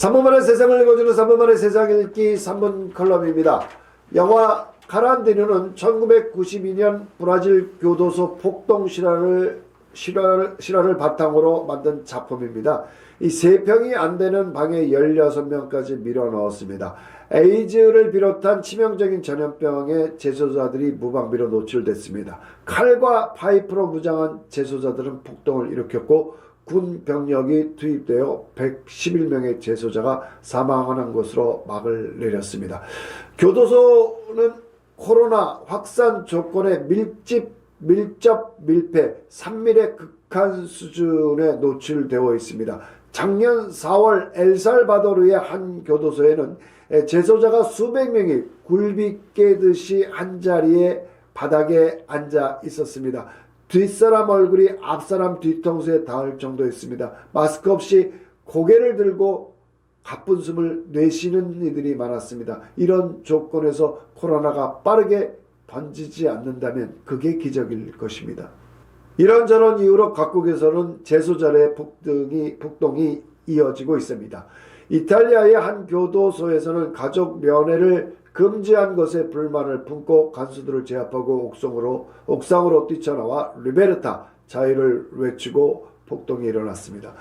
3분만의 세상을 읽어주는 3분만의 세상 읽기 3분 컬럼입니다. 영화 카란디누는 1992년 브라질 교도소 폭동 실화를, 실화를, 실화를 바탕으로 만든 작품입니다. 이세 평이 안 되는 방에 16명까지 밀어 넣었습니다. 에이즈를 비롯한 치명적인 전염병에 재소자들이 무방비로 노출됐습니다. 칼과 파이프로 무장한 재소자들은 폭동을 일으켰고 군 병력이 투입되어 111명의 재소자가 사망하는 것으로 막을 내렸습니다. 교도소는 코로나 확산 조건에 밀집, 밀접, 밀폐, 산밀의 극한 수준에 노출되어 있습니다. 작년 4월 엘살바도르의 한 교도소에는 재소자가 수백 명이 굴비 깨듯이 한 자리에 바닥에 앉아 있었습니다. 뒷사람 얼굴이 앞사람 뒤통수에 닿을 정도였습니다. 마스크 없이 고개를 들고 가쁜 숨을 내쉬는 이들이 많았습니다. 이런 조건에서 코로나가 빠르게 번지지 않는다면 그게 기적일 것입니다. 이런저런 이유로 각국에서는 재소자의 폭등이, 폭동이 이어지고 있습니다. 이탈리아의 한 교도소에서는 가족 면회를 금지한 것에 불만을 품고 간수들을 제압하고 옥상으로, 옥상으로 뛰쳐나와 리베르타 자유를 외치고 폭동이 일어났습니다.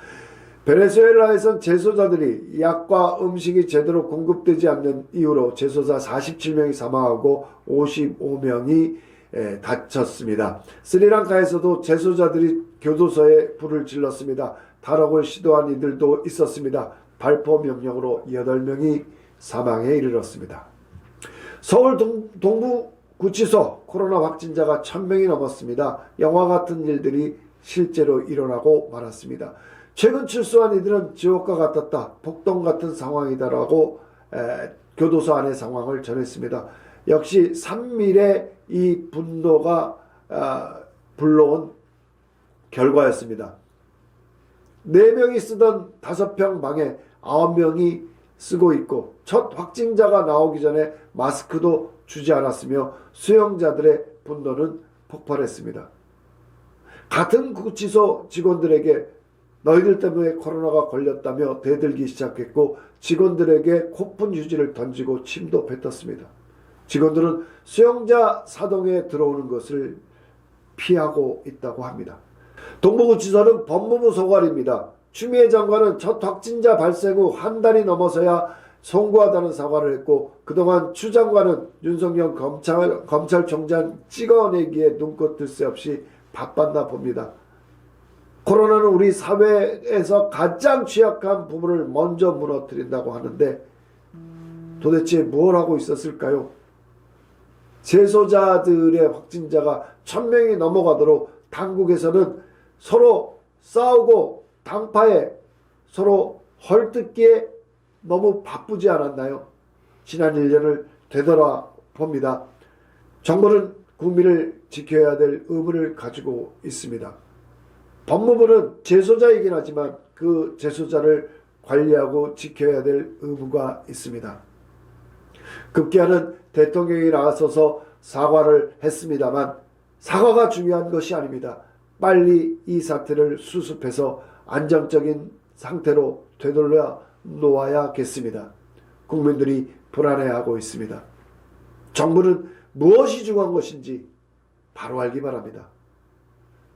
베네수엘라에선 재소자들이 약과 음식이 제대로 공급되지 않는 이유로 재소자 47명이 사망하고 55명이 에, 다쳤습니다. 스리랑카에서도 재소자들이 교도소에 불을 질렀습니다. 탈옥을 시도한 이들도 있었습니다. 발포 명령으로 8명이 사망에 이르렀습니다. 서울 동, 동부구치소 코로나 확진자가 1000명이 넘었습니다. 영화 같은 일들이 실제로 일어나고 말았습니다. 최근 출소한 이들은 지옥과 같았다. 폭동 같은 상황이다라고 에, 교도소 안의 상황을 전했습니다. 역시 산밀의 이 분노가 아, 불러온 결과였습니다. 네 명이 쓰던 다섯 평 방에 아홉 명이 쓰고 있고 첫 확진자가 나오기 전에 마스크도 주지 않았으며 수용자들의 분노는 폭발했습니다. 같은 구치소 직원들에게 너희들 때문에 코로나가 걸렸다며 대들기 시작했고 직원들에게 코푼 휴지를 던지고 침도 뱉었습니다. 직원들은 수용자 사동에 들어오는 것을 피하고 있다고 합니다. 동부구치소는 법무부 소관입니다. 추미애 장관은 첫 확진자 발생 후 한 달이 넘어서야 송구하다는 사과를 했고 그동안 추 장관은 윤석열 검찰, 검찰총장 찍어내기에 눈꽃 들새 없이 바빴나 봅니다. 코로나는 우리 사회에서 가장 취약한 부분을 먼저 무너뜨린다고 하는데 도대체 뭘 하고 있었을까요? 재소자들의 확진자가 천명이 넘어가도록 당국에서는 서로 싸우고 당파에 서로 헐뜯기에 너무 바쁘지 않았나요? 지난 1년을 되돌아 봅니다. 정부는 국민을 지켜야 될 의무를 가지고 있습니다. 법무부는 재소자이긴 하지만 그 재소자를 관리하고 지켜야 될 의무가 있습니다. 급기야는 대통령이 나서서 사과를 했습니다만 사과가 중요한 것이 아닙니다. 빨리 이 사태를 수습해서 안정적인 상태로 되돌려 놓아야겠습니다. 국민들이 불안해하고 있습니다. 정부는 무엇이 중요한 것인지 바로 알기 바랍니다.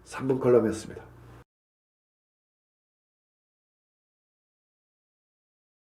3분 컬럼이었습니다.